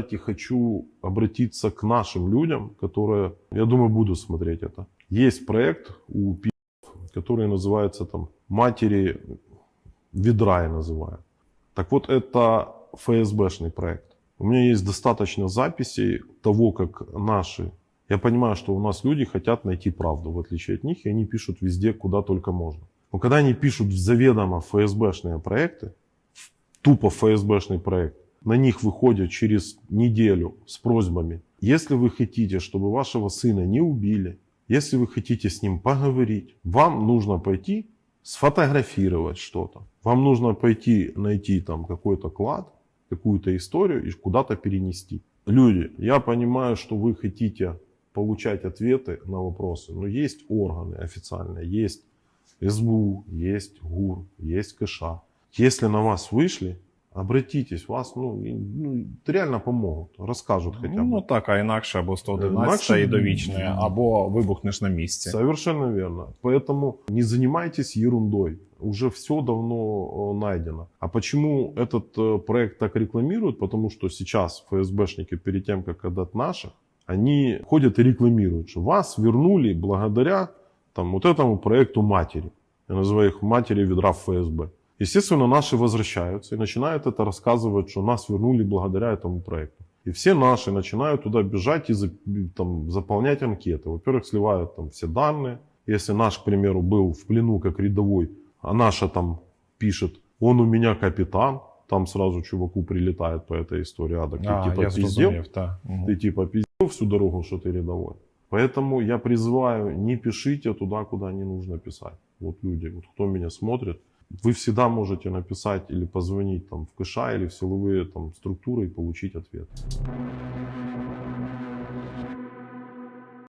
Кстати, хочу обратиться к нашим людям, которые, я думаю, будут смотреть это. Есть проект у пи***, который называется там «Матери ведра» я называю. Так вот, это ФСБшный проект. У меня есть достаточно записей того, как наши... Я понимаю, что у нас люди хотят найти правду, в отличие от них, и они пишут везде, куда только можно. Но когда они пишут заведомо ФСБшные проекты, тупо ФСБшный проект, на них выходят через неделю с просьбами. Если вы хотите, чтобы вашего сына не убили, если вы хотите с ним поговорить, вам нужно пойти сфотографировать что-то. Вам нужно пойти найти там какой-то клад, какую-то историю и куда-то перенести. Люди, я понимаю, что вы хотите получать ответы на вопросы, но есть органы официальные, есть СБУ, есть ГУР, есть КШ. Если на вас вышли, обратитесь, вас ну, і- ну, реально помогут, расскажут хотя бы. Ну так, а інакше або 111 Інакше- і довічне, або вибухнеш на місці. Совершенно верно. Поэтому не занимайтесь ерундой. Уже все давно э, найдено. А почему этот э, проект так рекламируют? Потому что сейчас ФСБшники перед тем, как отдать наших, они ходят и рекламируют, что вас вернули благодаря там, вот этому проекту матери. Я называю их матери ведра в ФСБ. Естественно, наши возвращаются и начинают это рассказывать, что нас вернули благодаря этому проекту. И все наши начинают туда бежать и там, заполнять анкеты. Во-первых, сливают там все данные. Если наш, к примеру, был в плену как рядовой, а наша там пишет, он у меня капитан, там сразу чуваку прилетает по этой истории. А, так ты А, типа пиздел, так. Мгм. ты типа пиздел всю дорогу, что ты рядовой. Поэтому я призываю, не пишите туда, куда не нужно писать. Вот люди, вот кто меня смотрит, вы всегда можете написать или позвонить там в КШ или в силовые там структуры и получить ответ.